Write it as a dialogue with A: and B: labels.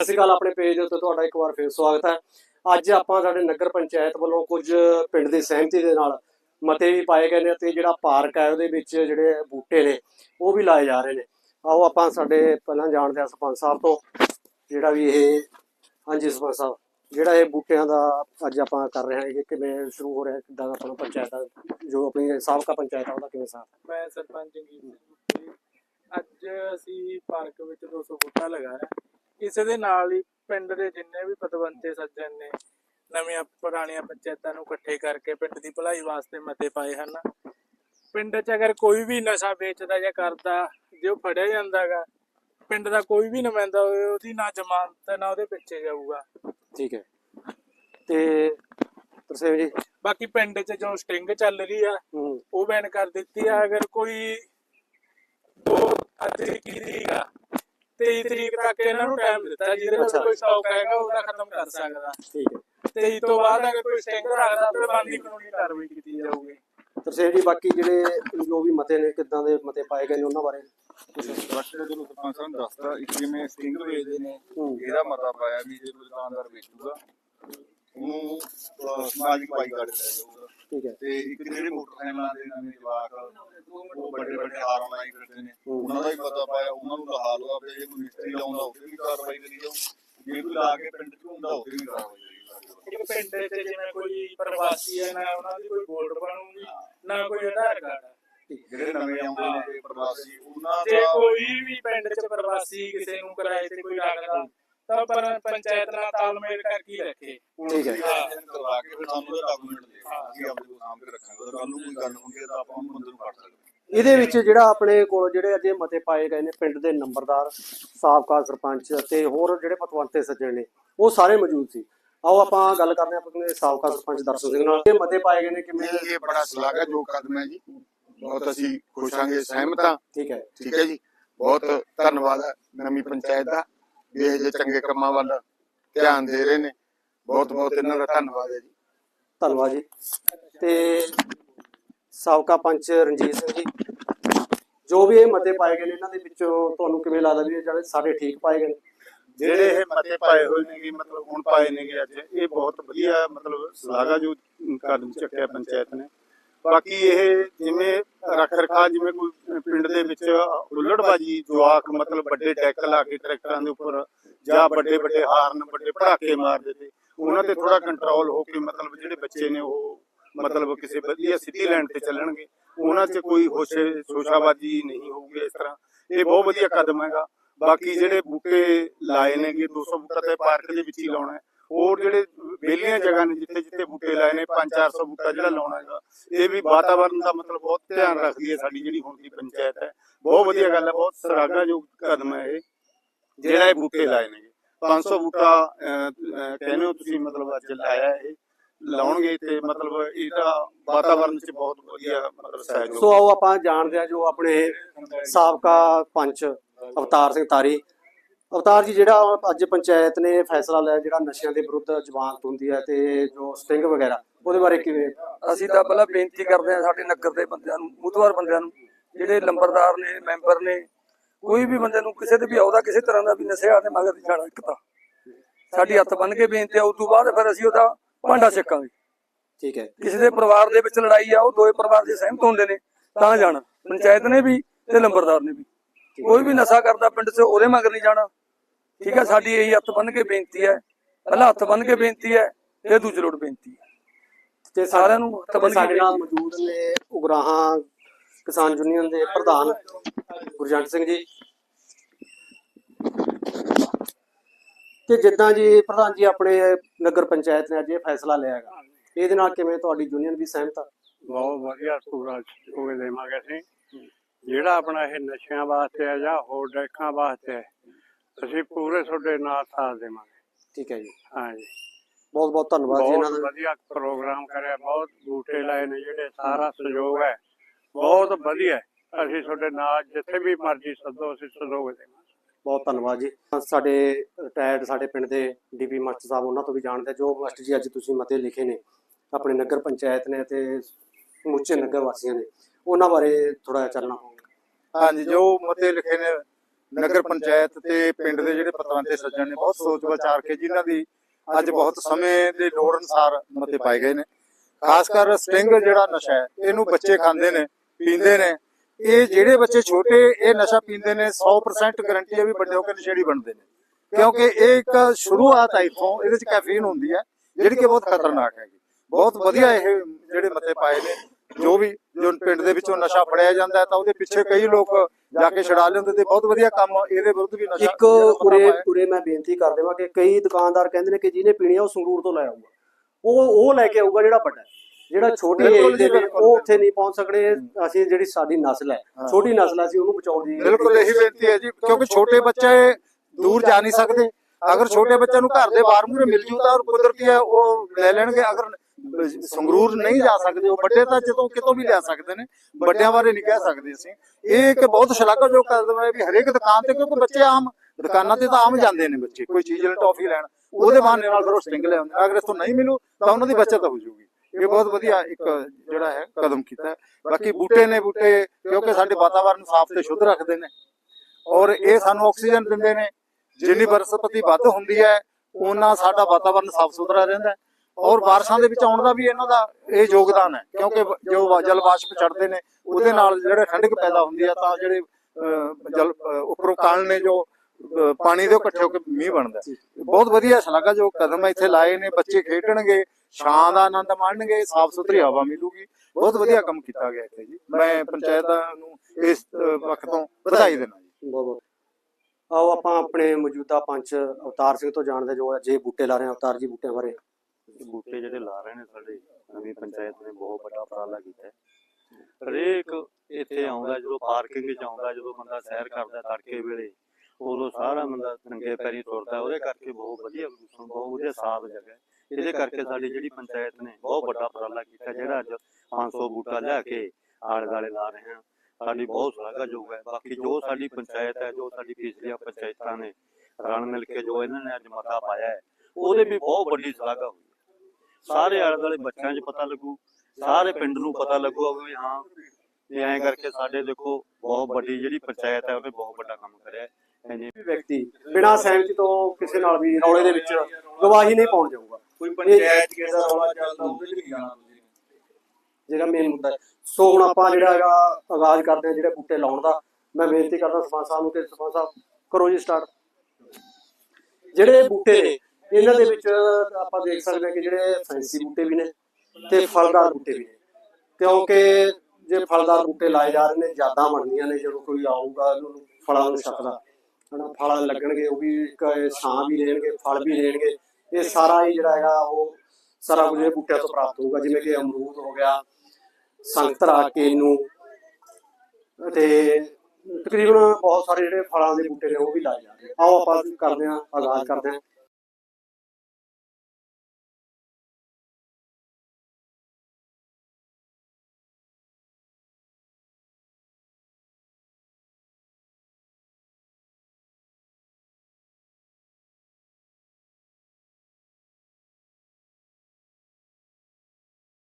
A: ਸਤਿ ਸ਼੍ਰੀ ਅਕਾਲ ਆਪਣੇ ਪੇਜ ਉੱਤੇ ਤੁਹਾਡਾ ਇੱਕ ਵਾਰ ਫੇਰ ਸਵਾਗਤ ਹੈ। ਅੱਜ ਆਪਾਂ ਸਾਡੇ ਨਗਰ ਪੰਚਾਇਤ ਵੱਲੋਂ ਕੁਝ ਪਿੰਡ ਦੀ ਸਹਿਮਤੀ ਦੇ ਨਾਲ ਮਤੇ ਵੀ ਪਾਏ ਗਏ ਨੇ ਤੇ ਜਿਹੜਾ ਪਾਰਕ ਹੈ ਉਹਦੇ ਵਿੱਚ ਜਿਹੜੇ ਬੂਟੇ ਨੇ ਉਹ ਵੀ ਲਾਏ ਜਾ ਰਹੇ ਨੇ। ਆਓ ਆਪਾਂ ਸਾਡੇ ਪਹਿਲਾਂ ਜਾਣਦੇ ਹਾਂ ਸਰਪੰਚ ਸਾਹਿਬ ਤੋਂ ਜਿਹੜਾ ਵੀ ਇਹ ਹਾਂਜੀ ਸਰਪੰਚ ਸਾਹਿਬ ਜਿਹੜਾ ਇਹ ਬੂਟਿਆਂ ਦਾ ਅੱਜ ਆਪਾਂ ਕਰ ਰਹੇ ਹਾਂ ਇਹ ਕਿਵੇਂ ਸ਼ੁਰੂ ਹੋ ਰਿਹਾ ਹੈ, ਕਿੱਦਾਂ ਦਾ ਆਪਣਾ ਪੰਚਾਇਤ ਦਾ ਜੋ ਆਪਣੀ ਸਾਬਕਾ ਪੰਚਾਇਤ ਆ ਉਹਦਾ ਕਿਵੇਂ ਸਾਥ
B: ਮੈਂ ਸਰਪੰਚ ਜੰਗੀਰ ਸਿੰਘ ਅੱਜ ਅਸੀਂ ਪਾਰਕ ਵਿੱਚ 200 ਬੂਟਾ ਲਗਾਇਆ ਇਸ ਦੇ ਨਾਲ ਹੀ ਪਿੰਡ ਦੇ ਜਿੰਨੇ ਵੀ ਪਤਵੰਤੇ ਸੱਜਣ ਨੇ ਨਵੀਆਂ ਪੁਰਾਣੀਆਂ ਪੰਚਾਇਤਾਂ ਨੂੰ ਇਕੱਠੇ ਕਰਕੇ ਪਿੰਡ ਦੀ ਭਲਾਈ ਵਾਸਤੇ ਮਤੇ ਪਾਏ ਹਨ। ਪਿੰਡ 'ਚ ਅਗਰ ਕੋਈ ਵੀ ਨਸ਼ਾ ਵੇਚਦਾ ਜਾਂ ਕਰਦਾ ਜੇ ਉਹ ਫੜਿਆ ਜਾਂਦਾਗਾ ਪਿੰਡ ਦਾ ਕੋਈ ਵੀ ਨੁਮਾਇੰਦਾ ਹੋਵੇ ਉਹਦੀ ਨਾ ਜ਼ਮਾਨਤ ਨਾ ਉਹਦੇ ਪਿੱਛੇ ਜਾਊਗਾ।
A: ਠੀਕ ਹੈ। ਤੇ ਤਰਸੇਮ ਜੀ?
B: ਬਾਕੀ ਪਿੰਡ 'ਚ ਜੋ ਸਟਿੰਗ ਚੱਲ ਰਹੀ ਆ ਉਹ ਬੈਨ ਕਰ ਦਿੱਤੀ ਆ। ਅਗਰ ਕੋਈ ਉਹ ਅੱਜ ਕੀ ਆ 23 ਤਰੀਕ ਤੱਕ ਇਹਨਾਂ ਨੂੰ ਟਾਈਮ ਦਿੱਤਾ ਜਿਹਦੇ। ਕੋਲ ਕੋਈ ਸਟਾਕ ਹੈਗਾ ਉਹਦਾ ਖਤਮ ਕਰ ਸਕਦਾ।
A: ਠੀਕ ਹੈ।
B: 23 ਤੋਂ ਬਾਅਦ ਅਗਰ ਕੋਈ ਸਟਿੰਗ ਰੱਖਦਾ ਤਾਂ ਬੰਦੀ ਕਾਨੂੰਨੀ ਕਾਰਵਾਈ ਕੀਤੀ ਜਾਊਗੀ।
A: ਤਰਸੇਮ ਜੀ ਬਾਕੀ ਜਿਹੜੇ ਜੋ ਵੀ ਮਤੇ ਨੇ ਕਿੱਦਾਂ ਦੇ ਮਤੇ ਪਾਏ ਗਏ ਨੇ ਉਹਨਾਂ ਬਾਰੇ?
C: ਬਾਕੀ ਦਾ ਸਰਪੰਚ ਸਾਹਿਬ ਨੂੰ ਦੱਸਦਾ ਇੱਕ ਜਿਵੇਂ ਸਟਿੰਗ ਵੇਚਦੇ ਨੇ। ਇਹਦਾ ਮਤਾ ਪਾਇਆ ਵੀ ਜੇ ਕੋਈ ਦੁਕਾਨਦਾਰ ਵੇਚੂਗਾ ਉਹਨੂੰ ਸਮਾਜਿਕ ਕੱਢ ਲਿਆ ਜਾਊਗਾ।
A: ਠੀਕ ਹੈ।
C: ਤੇ ਇੱਕ ਜਿਹੜੇ ਮੋਟਰਸਾਈਕਲਾਂ ਦੇ ਨਵੇਂ ਜਵਾਕ ਉਹ ਵੱਡੇ ਵੱਡੇ ਹਾਰਨ ਲਾਈ ਫਿਰਦੇ ਨੇ। ਉਹਨਾਂ ਦਾ ਵੀ ਪਤਾ ਪਾਇਆ ਉਹਨਾਂ ਨੂੰ ਲਹਾ ਲਓ ਆਪੇ ਜੇ ਕੋਈ ਮਿਸਤਰੀ ਲਾਉਂਦਾ ਉਹ ਵੀ ਕਾਰਵਾਈ ਕਰੀ ਜਾਊ ਜੇ ਕੋਈ ਲਾ ਕੇ ਪਿੰਡ ਚ ਹੁੰਦਾ ਉਹ ਵੀ ਕਾਰਵਾਈ
B: ਇੱਕ ਪਿੰਡ 'ਚ ਜਿਵੇਂ ਕੋਈ ਪ੍ਰਵਾਸੀ ਹੈ ਨਾ ਉਹਨਾਂ ਦੀ ਕੋਈ ਬੋਰਡ ਬਣੂਗੀ ਨਾ ਕੋਈ ਆਧਾਰ ਕਾਰਡ।
C: ਜਿਹੜੇ ਨਵੇਂ ਆਉਂਦੇ ਨੇ ਪ੍ਰਵਾਸੀ ਉਹਨਾਂ
B: ਜੇ
C: ਦਾ
B: ਕੋਈ ਵੀ ਪਿੰਡ 'ਚ ਪ੍ਰਵਾਸੀ ਕਿਸੇ ਨੂੰ ਕਿਰਾਏ ਤੇ ਕੋਈ ਰੱਖਦਾ ਤਾਂ ਪਰ ਪੰਚਾਇਤ ਨਾਲ ਤਾਲਮੇਲ ਕਰਕੇ ਹੀ ਰੱਖੇ।
A: ਠੀਕ ਹੈ।
C: ਕਰਵਾ ਕੇ ਫਿਰ ਸਾਨੂੰ ਉਹਦਾ ਡਾਕੂਮੈਂਟ ਦੇ ਅਸੀਂ ਆਪਣੇ ਕੋਲ ਕੇ ਰੱਖਾਂਗੇ। ਅਗਰ ਕੱਲ ਨੂੰ ਕੋਈ ਗੱਲ ਹੁੰਦੀ ਹੈ ਤਾਂ ਆਪਾਂ ਉਹਨੂੰ ਬੰਦੇ ਨੂੰ ਕੱਢ ਸਕਦੇ ਹਾਂ।
A: ਇਹਦੇ ਵਿੱਚ ਜਿਹੜਾ ਆਪਣੇ ਕੋਲ ਜਿਹੜੇ ਅਜੇ ਮਤੇ ਪਾਏ ਗਏ ਨੇ ਪਿੰਡ ਦੇ ਨੰਬਰਦਾਰ ਸਾਬਕਾ ਸਰਪੰਚ ਅਤੇ ਹੋਰ ਜਿਹੜੇ ਪਤਵੰਤੇ ਸੱਜਣ ਨੇ ਉਹ ਸਾਰੇ ਮੌਜੂਦ ਸੀ। ਆਓ ਆਪਾਂ ਗੱਲ ਕਰਦੇ ਹਾਂ ਆਪਣੇ ਸਾਬਕਾ ਸਰਪੰਚ ਦਰਸ਼ਨ ਸਿੰਘ ਨਾਲ। ਇਹ ਮਤੇ ਪਾਏ ਗਏ ਨੇ ਕਿਵੇਂ?
D: ਇਹ ਬੜਾ ਸ਼ਲਾਘਾਯੋਗ ਕਦਮ ਹੈ ਜੀ। ਬਹੁਤ ਅਸੀਂ ਖੁਸ਼ ਹਾਂਗੇ ਸਹਿਮਤ ਹਾਂ।
A: ਠੀਕ ਹੈ।
D: ਠੀਕ ਹੈ ਜੀ। ਬਹੁਤ ਧੰਨਵਾਦ ਹੈ ਨਵੀਂ ਪੰਚਾਇਤ ਦਾ। ਇਹ ਜੇ ਚੰਗੇ ਕੰਮਾਂ ਵੱਲ ਧਿਆਨ ਦੇ ਰਹੇ ਨੇ। ਬਹੁਤ ਬਹੁਤ ਇਹਨਾਂ ਦਾ ਧੰਨਵਾਦ ਹੈ ਜੀ।
A: ਧੰਨਵਾਦ ਜੀ। ਤੇ ਸਾਬਕਾ ਪੰਚ ਰਣਜੀਤ ਸਿੰਘ ਜੀ ਜੋ ਵੀ ਇਹ ਮਤੇ ਪਾਏ ਗਏ ਨੇ, ਇਹਨਾਂ ਦੇ ਵਿੱਚੋਂ ਤੁਹਾਨੂੰ ਕਿਵੇਂ ਲੱਗਦਾ ਵੀ ਇਹ ਜਿਹੜੇ ਸਾਡੇ ਠੀਕ ਪਾਏ ਗਏ ਨੇ?
E: ਜਿਹੜੇ ਇਹ ਮਤੇ ਪਾਏ ਹੋਏ ਨੇਗੇ, ਮਤਲਬ ਹੁਣ ਪਾਏ ਨੇਗੇ ਅੱਜ, ਇਹ ਬਹੁਤ ਵਧੀਆ, ਮਤਲਬ ਸਲਾਗਾ ਜੋ ਕਦਮ ਚੱਕਿਆ ਪੰਚਾਇਤ ਨੇ। ਬਾਕੀ ਇਹ ਜਿਵੇਂ ਰੱਖ ਰਖਾ ਜਿਵੇਂ ਕੋਈ ਪਿੰਡ ਦੇ ਵਿੱਚ ਹੁੱਲੜਬਾਜੀ ਜਵਾਕ, ਮਤਲਬ ਵੱਡੇ ਡੈਕ ਲਾ ਕੇ ਟਰੈਕਟਰਾਂ ਦੇ ਉੱਪਰ ਜਾਂ ਵੱਡੇ ਵੱਡੇ ਹਾਰਨ, ਵੱਡੇ ਪਟਾਕੇ ਮਾਰਦੇ ਤੇ ਉਹਨਾਂ ਤੇ ਥੋੜਾ ਕੰਟਰੋਲ ਹੋ ਕੇ ਮਤਲਬ ਜਿਹੜੇ ਬੱਚੇ ਨੇ ਉਹ ਮਤਲਬ ਕਿਸੇ ਵਧੀਆ ਸਿੱਧੀ ਲਾਈਨ ਤੇ ਚੱਲਣਗੇ। ਉਹਨਾਂ 'ਚ ਕੋਈ ਹੋਸ਼ੇ ਸ਼ੋਸ਼ਾਬਾਜੀ ਨਹੀਂ ਹੋਊਗੀ ਇਸ ਤਰ੍ਹਾਂ। ਇਹ ਬਹੁਤ ਵਧੀਆ ਕਦਮ ਹੈਗਾ। ਬਾਕੀ ਜਿਹੜੇ ਬੂਟੇ ਲਾਏ ਨੇਗੇ 200 ਬੂਟਾ ਤੇ ਪਾਰਕ ਦੇ ਵਿੱਚ ਹੀ ਲਾਉਣਾ ਹੈ। ਹੋਰ ਜਿਹੜੇ ਵਿਹਲੀਆਂ ਜਗ੍ਹਾ ਨੇ ਜਿੱਥੇ ਜਿੱਥੇ ਬੂਟੇ ਲਾਏ ਨੇ 5-400 ਬੂਟਾ ਜਿਹੜਾ ਲਾਉਣਾ ਹੈਗਾ, ਇਹ ਵੀ ਵਾਤਾਵਰਣ ਦਾ ਮਤਲਬ ਬਹੁਤ ਧਿਆਨ ਰੱਖਦੀ ਹੈ ਸਾਡੀ ਜਿਹੜੀ ਹੁਣ ਦੀ ਪੰਚਾਇਤ ਹੈ। ਬਹੁਤ ਵਧੀਆ ਗੱਲ ਹੈ, ਬਹੁਤ ਸਰਾਗਾਯੋਗ ਕਦਮ ਹੈ ਇਹ। ਜਿਹੜਾ ਇਹ ਬੂਟੇ ਲਾਏ ਨੇਗੇ। 500 ਬੂਟਾ ਕਹਿੰਦੇ ਹੋ ਤੁਸੀਂ ਮਤਲਬ ਅੱਜ ਲਾਇਆ ਇਹ। ਲਾਉਣਗੇ ਤੇ ਮਤਲਬ ਇਹਦਾ ਵਾਤਾਵਰਣ 'ਚ ਬਹੁਤ ਵਧੀਆ ਮਤਲਬ ਸਹਿਯੋਗ
A: ਸੋ ਆਓ ਆਪਾਂ ਜਾਣਦੇ ਹਾਂ ਜੋ ਆਪਣੇ ਸਾਬਕਾ ਪੰਚ ਅਵਤਾਰ ਸਿੰਘ ਤਾਰੀ। ਅਵਤਾਰ ਜੀ ਜਿਹੜਾ ਅੱਜ ਪੰਚਾਇਤ ਨੇ ਫੈਸਲਾ ਲਿਆ ਜਿਹੜਾ ਨਸ਼ਿਆਂ ਦੇ ਵਿਰੁੱਧ ਜ਼ਮਾਨਤ ਹੁੰਦੀ ਹੈ ਤੇ ਜੋ ਸਟਿੰਗ ਵਗੈਰਾ ਉਹਦੇ ਬਾਰੇ ਕਿਵੇਂ?
F: ਅਸੀਂ ਤਾਂ ਪਹਿਲਾਂ ਬੇਨਤੀ ਕਰਦੇ ਹਾਂ ਸਾਡੇ ਨਗਰ ਦੇ ਬੰਦਿਆਂ ਨੂੰ ਮੁਤਵਾਰ ਬੰਦਿਆਂ ਨੂੰ ਜਿਹੜੇ ਲੰਬਰਦਾਰ ਨੇ ਮੈਂਬਰ ਨੇ ਕੋਈ ਵੀ ਬੰਦੇ ਨੂੰ ਕਿਸੇ ਤੇ ਵੀ ਆਉਦਾ ਕਿਸੇ ਤਰ੍ਹਾਂ ਦਾ ਵੀ ਨਸ਼ਿਆਂ ਦੇ ਮਗਰ ਨਹੀਂ ਜਾਣਾ ਇੱਕ ਤਾਂ। ਸਾਡੀ ਹੱਥ ਬੰਨ ਕੇ ਬੇਨਤੀ ਆ ਉਸ ਤੋਂ ਬਾਅਦ ਫਿਰ ਅਸੀਂ ਉਹਦਾ ਭਾਂਡਾ ਛਕਾਂਗੇ
A: ਠੀਕ ਹੈ।
F: ਕਿਸੇ ਦੇ ਪਰਿਵਾਰ ਦੇ ਵਿੱਚ ਲੜਾਈ ਆ ਉਹ ਦੋਏ ਪਰਿਵਾਰ ਦੇ ਸਹਿਮਤ ਹੁੰਦੇ ਨੇ ਤਾਂ ਜਾਣਾ। ਪੰਚਾਇਤ ਨੇ ਵੀ ਤੇ ਲੰਬਰਦਾਰ ਨੇ ਵੀ। ਕੋਈ ਵੀ ਨਸ਼ਾ ਕਰਦਾ ਪਿੰਡ 'ਚ ਉਹਦੇ ਮਗਰ ਨਹੀਂ ਜਾਣਾ। ਠੀਕ ਹੈ ਸਾਡੀ ਇਹੀ ਹੱਥ ਬੰਨ ਕੇ ਬੇਨਤੀ ਹੈ। ਪਹਿਲਾਂ ਹੱਥ ਬੰਨ ਕੇ ਬੇਨਤੀ ਹੈ ਤੇ ਦੂਜੀ ਲੋੜ ਬੇਨਤੀ ਹੈ।
A: ਤੇ
F: ਸਾਰਿਆਂ ਨੂੰ ਹੱਥ ਕੇ
A: ਸਾਡੇ ਨਾਲ ਮੌਜੂਦ ਨੇ ਉਗਰਾਹਾਂ ਕਿਸਾਨ ਯੂਨੀਅਨ ਦੇ ਪ੍ਰਧਾਨ ਗੁਰਜੰਟ ਸਿੰਘ ਜੀ। ਤੇ ਜਿੱਦਾਂ ਜੀ ਪ੍ਰਧਾਨ ਜੀ ਆਪਣੇ ਨਗਰ ਪੰਚਾਇਤ ਨੇ ਅੱਜ ਇਹ ਫੈਸਲਾ ਲਿਆ ਹੈਗਾ। ਇਹਦੇ ਨਾਲ ਕਿਵੇਂ ਤੁਹਾਡੀ ਯੂਨੀਅਨ ਵੀ ਸਹਿਮਤ ਆ?
G: ਬਹੁਤ ਵਧੀਆ ਪੂਰਾ ਹੋਵੇ ਦੇਵਾਂਗੇ ਅਸੀਂ। ਜਿਹੜਾ ਆਪਣਾ ਇਹ ਨਸ਼ਿਆਂ ਵਾਸਤੇ ਹੈ ਜਾਂ ਹੋਰ ਡੈਕਾਂ ਵਾਸਤੇ ਹੈ ਅਸੀਂ ਪੂਰੇ ਤੁਹਾਡੇ ਨਾਲ ਸਾਥ ਦੇਵਾਂਗੇ।
A: ਠੀਕ ਹੈ ਜੀ।
G: ਹਾਂਜੀ।
A: ਬਹੁਤ ਬਹੁਤ ਧੰਨਵਾਦ ਜੀ ਇਹਨਾਂ
G: ਬਹੁਤ
A: ਦਾ
G: ਵਧੀਆ ਪ੍ਰੋਗਰਾਮ ਕਰਿਆ ਬਹੁਤ ਬੂਟੇ ਲਾਏ ਨੇ ਜਿਹੜੇ ਸਾਰਾ ਸਹਿਯੋਗ ਹੈ। ਬਹੁਤ ਵਧੀਆ ਹੈ। ਅਸੀਂ ਤੁਹਾਡੇ ਨਾਲ ਜਿੱਥੇ ਵੀ ਮਰਜ਼ੀ ਸੱਦੋ ਅਸੀਂ ਸਹਿਯੋਗ ਦੇਵਾਂਗੇ।
A: ਬਹੁਤ ਧੰਨਵਾਦ ਜੀ। ਸਾਡੇ ਰਿਟਾਇਰਡ ਸਾਡੇ ਪਿੰਡ ਦੇ ਡੀਪੀ ਮਾਸਟਰ ਸਾਹਿਬ, ਉਹਨਾਂ ਤੋਂ ਵੀ ਜਾਣਦੇ ਜੋ ਮਾਸਟਰ ਜੀ ਅੱਜ ਤੁਸੀਂ ਮਤੇ ਲਿਖੇ ਨੇ, ਆਪਣੇ ਨਗਰ ਪੰਚਾਇਤ ਨੇ ਤੇ ਸਮੁੱਚੇ ਨਗਰ ਵਾਸੀਆਂ ਨੇ, ਉਹਨਾਂ ਬਾਰੇ ਥੋੜਾ ਚੱਲਣਾ ਹੋਊਗਾ।
E: ਹਾਂਜੀ, ਜੋ ਮਤੇ ਲਿਖੇ ਨੇ ਨਗਰ ਪੰਚਾਇਤ ਤੇ ਪਿੰਡ ਦੇ ਜਿਹੜੇ ਪਤਵੰਤੇ ਸੱਜਣ ਨੇ, ਬਹੁਤ ਸੋਚ ਵਿਚਾਰ ਕੇ ਜਿਨ੍ਹਾਂ ਦੀ ਅੱਜ ਬਹੁਤ ਸਮੇਂ ਦੇ ਲੋੜ ਅਨੁਸਾਰ ਮਤੇ ਪਾਏ ਗਏ ਨੇ। ਖਾਸ ਕਰ ਸਟਿੰਗ ਜਿਹੜਾ ਨਸ਼ਾ ਹੈ, ਇਹਨੂੰ ਬੱਚੇ ਖਾਂਦੇ ਨੇ, ਪੀਂਦੇ ਨੇ ਇਹ ਜਿਹੜੇ ਬੱਚੇ ਛੋਟੇ ਇਹ ਨਸ਼ਾ ਪੀਂਦੇ ਨੇ 100% ਗਾਰੰਟੀ ਹੈ ਵੀ ਵੱਡੇ ਹੋ ਕੇ ਨਸ਼ੇੜੀ ਬਣਦੇ ਨੇ ਕਿਉਂਕਿ ਇਹ ਇੱਕ ਸ਼ੁਰੂਆਤ ਹੈ ਇਥੋਂ ਇਹਦੇ ਚ ਕੈਫੀਨ ਹੁੰਦੀ ਹੈ ਜਿਹੜੀ ਕਿ ਬਹੁਤ ਖਤਰਨਾਕ ਹੈਗੀ ਬਹੁਤ ਵਧੀਆ ਇਹ ਜਿਹੜੇ ਮਤੇ ਪਾਏ ਨੇ ਜੋ ਵੀ ਜੋ ਪਿੰਡ ਦੇ ਵਿੱਚੋਂ ਨਸ਼ਾ ਫੜਿਆ ਜਾਂਦਾ ਹੈ ਤਾਂ ਉਹਦੇ ਪਿੱਛੇ ਕਈ ਲੋਕ ਜਾ ਕੇ ਛਡਾ ਲੈਂਦੇ ਤੇ ਬਹੁਤ ਵਧੀਆ ਕੰਮ ਇਹਦੇ ਵਿਰੁੱਧ ਵੀ ਨਸ਼ਾ
A: ਇੱਕ
E: ਪਾਇਆ।
A: ਉਰੇ ਮੈਂ ਬੇਨਤੀ ਕਰ ਦੇਵਾਂ ਕਿ ਕਈ ਦੁਕਾਨਦਾਰ ਕਹਿੰਦੇ ਨੇ ਕਿ ਜਿਹਨੇ ਪੀਣੀ ਆ ਉਹ ਸੰਗਰੂਰ ਤੋਂ ਲੈ ਆਊਗਾ ਉਹ ਉਹ ਲੈ ਕੇ ਆਊਗਾ ਜਿਹੜਾ ਵੱਡਾ ਹੈ। ਜਿਹੜਾ ਛੋਟੀ ਏਜ ਦੇ ਵਿੱਚ। ਉਹ ਉੱਥੇ ਨਹੀਂ ਪਹੁੰਚ ਸਕਦੇ ਅਸੀਂ ਜਿਹੜੀ ਸਾਡੀ ਨਸਲ ਹੈ। ਛੋਟੀ ਨਸਲ ਅਸੀਂ ਉਹਨੂੰ ਬਚਾਉਣ ਦੀ
E: ਬਿਲਕੁਲ ਇਹੀ ਬੇਨਤੀ ਹੈ ਜੀ ਕਿਉਂਕਿ ਛੋਟੇ ਬੱਚੇ ਦੂਰ ਜਾ ਨਹੀਂ ਸਕਦੇ। ਅਗਰ ਛੋਟੇ ਬੱਚਿਆਂ ਨੂੰ ਘਰ ਦੇ ਬਾਹਰ ਮੂਰੇ ਮਿਲ ਜੂ ਤਾਂ ਕੁਦਰਤੀ ਹੈ ਉਹ ਲੈ ਲੈਣਗੇ। ਅਗਰ ਸੰਗਰੂਰ ਨਹੀਂ ਜਾ ਸਕਦੇ ਉਹ ਵੱਡੇ ਤਾਂ ਜਦੋਂ ਕਿਤੋਂ ਵੀ ਲਿਆ ਸਕਦੇ ਨੇ ਵੱਡਿਆਂ ਬਾਰੇ ਨਹੀਂ ਕਹਿ ਸਕਦੇ ਅਸੀਂ। ਇਹ ਇੱਕ ਬਹੁਤ ਸ਼ਲਾਘਾਯੋਗ ਕਦਮ ਹੈ ਵੀ ਹਰੇਕ ਦੁਕਾਨ ਤੇ ਕਿਉਂਕਿ ਬੱਚੇ ਆਮ ਦੁਕਾਨਾਂ ਤੇ ਤਾਂ ਆਮ ਜਾਂਦੇ ਨੇ ਬੱਚੇ ਕੋਈ ਚੀਜ਼ ਲੈਣ ਟੌਫੀ ਲੈਣ ਉਹਦੇ ਬਹਾਨੇ ਨਾਲ ਫਿਰ ਉਹ ਸਟਿੰਗ ਲੈ ਆਉਂਦੇ ਅਗਰ ਇਥੋਂ ਨਹੀਂ ਮਿਲੂ ਤਾਂ ਉਹਨਾਂ ਦੀ ਬਚਤ ਹੋ ਜੂਗੀ ਇਹ ਬਹੁਤ ਵਧੀਆ ਇੱਕ ਜਿਹੜਾ ਹੈ ਕਦਮ ਕੀਤਾ। ਬਾਕੀ ਬੂਟੇ ਨੇ ਬੂਟੇ ਕਿਉਂਕਿ ਸਾਡੇ ਵਾਤਾਵਰਨ ਨੂੰ ਸਾਫ਼ ਤੇ ਸ਼ੁੱਧ ਰੱਖਦੇ ਨੇ ਔਰ ਇਹ ਸਾਨੂੰ ਆਕਸੀਜਨ ਦਿੰਦੇ ਨੇ। ਜਿੰਨੀ ਬਰਸਪਤੀ ਵੱਧ ਹੁੰਦੀ ਹੈ ਉਹਨਾਂ ਸਾਡਾ ਵਾਤਾਵਰਨ ਸਾਫ਼ ਸੁਥਰਾ ਰਹਿੰਦਾ ਔਰ ਬਾਰਿਸ਼ਾਂ ਦੇ ਵਿੱਚ ਆਉਣ ਦਾ ਵੀ ਇਹਨਾਂ ਦਾ ਇਹ ਯੋਗਦਾਨ ਹੈ ਕਿਉਂਕਿ ਜੋ ਜਲ ਵਾਸ਼ਪ ਚੜਦੇ ਨੇ ਉਹਦੇ ਨਾਲ ਜਿਹੜੇ ਠੰਡਕ ਪੈਦਾ ਹੁੰਦੀ ਹੈ ਤਾਂ ਜਿਹੜੇ ਜਲ ਉੱਪਰੋਂ ਕਾਲ ਨੇ ਜੋ ਪਾਣੀ ਦੇ ਇਕੱਠੇ ਹੋ ਕੇ ਮੀਂਹ ਬਣਦਾ। ਬਹੁਤ ਵਧੀਆ ਸ਼ਲਾਘਾ ਜੋ ਕਦਮ ਇੱਥੇ ਲਾਏ ਨੇ ਬੱਚੇ ਖੇਡਣਗੇ ਛਾਂ ਦਾ ਆਨੰਦ ਮਾਣਨਗੇ ਸਾਫ਼ ਸੁਥਰੀ ਹਵਾ ਮਿਲੂਗੀ। ਬਹੁਤ ਵਧੀਆ ਕੰਮ ਕੀਤਾ ਗਿਆ ਇੱਥੇ ਜੀ। ਮੈਂ ਪੰਚਾਇਤਾਂ ਨੂੰ ਇਸ ਪੱਖ ਤੋਂ ਵਧਾਈ ਦਿੰਦਾ ਜੀ।
A: ਬਹੁਤ ਬਹੁਤ। ਆਓ ਆਪਾਂ ਆਪਣੇ ਮੌਜੂਦਾ ਪੰਚ ਅਵਤਾਰ ਸਿੰਘ ਤੋਂ ਜਾਣਦੇ ਜੋ ਅਜੇ ਬੂਟੇ ਲਾ ਰਹੇ ਆ। ਅਵਤਾਰ ਜੀ ਬੂਟਿਆਂ ਬਾਰੇ।
H: ਬੂਟੇ ਜਿਹੜੇ ਲਾ ਰਹੇ ਨੇ ਸਾਡੇ ਨਵੀਂ ਪੰਚਾਇਤ ਨੇ ਬਹੁਤ ਵੱਡਾ ਉਪਰਾਲਾ ਕੀਤਾ ਹੈ। ਹਰੇਕ ਇੱਥੇ ਆਉਂਦਾ ਜਦੋਂ ਪਾਰਕਿੰਗ 'ਚ ਆਉਂਦਾ ਜਦੋਂ ਬੰਦਾ ਸੈਰ ਕਰਦਾ ਤੜਕੇ ਵੇਲੇ ਉਦੋਂ ਸਾਰਾ ਬੰਦਾ ਨੰਗੇ ਪੈਰੀ ਤੁਰਦਾ ਉਹਦੇ ਕਰਕੇ ਬਹੁਤ ਵਧੀਆ ਬਹੁਤ ਵਧੀਆ ਸਾਫ਼ ਜਗ੍ਹਾ ਇਹਦੇ ਕਰਕੇ ਸਾਡੀ ਜਿਹੜੀ ਪੰਚਾਇਤ ਨੇ ਬਹੁਤ ਵੱਡਾ ਉਪਰਾਲਾ ਕੀਤਾ ਜਿਹੜਾ ਅੱਜ 500 ਬੂਟਾ ਲਿਆ ਕੇ ਆਲੇ ਦੁਆਲੇ ਲਾ ਰਹੇ ਹਾਂ। ਸਾਡੀ ਬਹੁਤ ਸ਼ਲਾਘਾਯੋਗ ਹੈ। ਬਾਕੀ ਜੋ ਸਾਡੀ ਪੰਚਾਇਤ ਹੈ ਜੋ ਸਾਡੀ ਪਿਛਲੀਆਂ ਪੰਚਾਇਤਾਂ ਨੇ ਰਲ ਮਿਲ ਕੇ ਜੋ ਇਹਨਾਂ ਨੇ ਅੱਜ ਮਤਾ ਪਾਇਆ ਹੈ ਉਹਦੇ ਵੀ ਬਹੁਤ ਵੱਡੀ ਸ਼ਲਾਘਾ ਹੋਈ। ਸਾਰੇ ਆਲੇ ਦੁਆਲੇ ਬੱਚਿਆਂ 'ਚ ਪਤਾ ਲੱਗੂ ਸਾਰੇ ਪਿੰਡ ਨੂੰ ਪਤਾ ਲੱਗੂਗਾ ਵੀ ਹਾਂ ਇਹ ਐਂ ਕਰਕੇ ਸਾਡੇ ਦੇਖੋ ਬਹੁਤ ਵੱਡੀ ਜਿਹੜੀ ਪੰਚਾਇਤ ਹੈ ਉਹਨੇ ਬਹੁਤ ਵੱਡਾ ਕੰਮ ਕਰਿਆ ਹੈ ਇੰਨੇ
A: ਵੀ ਵਿਅਕਤੀ ਬਿਨਾਂ ਸਹਿਮਤੀ ਤੋਂ ਕਿਸੇ ਨਾਲ ਵੀ ਰੌਲੇ ਦੇ ਵਿੱਚ ਗਵਾਹੀ ਨਹੀਂ ਪਾਉਣ ਜਾਊਗਾ।
C: ਕੋਈ ਪੰਚਾਇਤ ਕਿਸੇ ਦਾ ਰੌਲਾ ਚੱਲਦਾ ਉਹਦੇ ਚ ਨਹੀਂ ਜਾਣਾ ਤੁਸੀਂ।
A: ਜਿਹੜਾ ਮੇਨ ਮੁੱਦਾ। ਸੋ ਹੁਣ ਆਪਾਂ ਜਿਹੜਾ ਹੈਗਾ ਆਗਾਜ਼ ਕਰਦੇ ਹਾਂ ਜਿਹੜੇ ਬੂਟੇ ਲਾਉਣ ਦਾ। ਮੈਂ ਬੇਨਤੀ ਕਰਦਾ ਸਰਪੰਚ ਸਾਹਿਬ ਨੂੰ ਕਿ ਸਰਪੰਚ ਸਾਹਿਬ ਕਰੋ ਜੀ ਸਟਾਰਟ ਜਿਹੜੇ ਬੂਟੇ ਨੇ ਇਹਨਾਂ ਦੇ ਵਿੱਚ ਆਪਾਂ ਦੇਖ ਸਕਦੇ ਹਾਂ ਕਿ ਜਿਹੜੇ ਫੈਂਸੀ ਬੂਟੇ ਵੀ ਨੇ ਤੇ ਫਲਦਾਰ ਬੂਟੇ ਵੀ ਨੇ। ਕਿਉਂਕਿ ਜੇ ਫਲਦਾਰ ਬੂਟੇ ਲਾਏ ਜਾ ਰਹੇ ਨੇ ਜ਼ਿਆਦਾ ਬਣਦੀਆਂ ਨੇ ਜਦੋਂ ਕੋਈ ਆਊਗਾ ਉਹਨੂੰ ਫਲਾਂ ਨੂੰ ਛਕਦਾ ਹਨਾ, ਫਲ ਲੱਗਣਗੇ, ਉਹ ਵੀ ਛਾਂ ਵੀ ਦੇਣਗੇ, ਫਲ ਵੀ ਦੇਣਗੇ। ਇਹ ਸਾਰਾ ਹੀ ਜਿਹੜਾ ਹੈਗਾ, ਉਹ ਸਾਰਾ ਕੁਝ ਇਹ ਬੂਟਿਆਂ ਤੋਂ ਪ੍ਰਾਪਤ ਹੋਊਗਾ, ਜਿਵੇਂ ਕਿ ਅਮਰੂਦ ਹੋ ਗਿਆ ਸੰਤਰਾ ਕੇਨੂ, ਤੇ ਤਕਰੀਬਨ ਬਹੁਤ ਸਾਰੇ ਜਿਹੜੇ ਫਲਾਂ ਦੇ ਬੂਟੇ ਨੇ, ਉਹ ਵੀ ਲਾਏ ਜਾਂਦੇ ਆਓ, ਆਪਾਂ ਕਰਦੇ ਹਾਂ, ਆਗਾਜ਼ ਕਰਦੇ ਹਾਂ।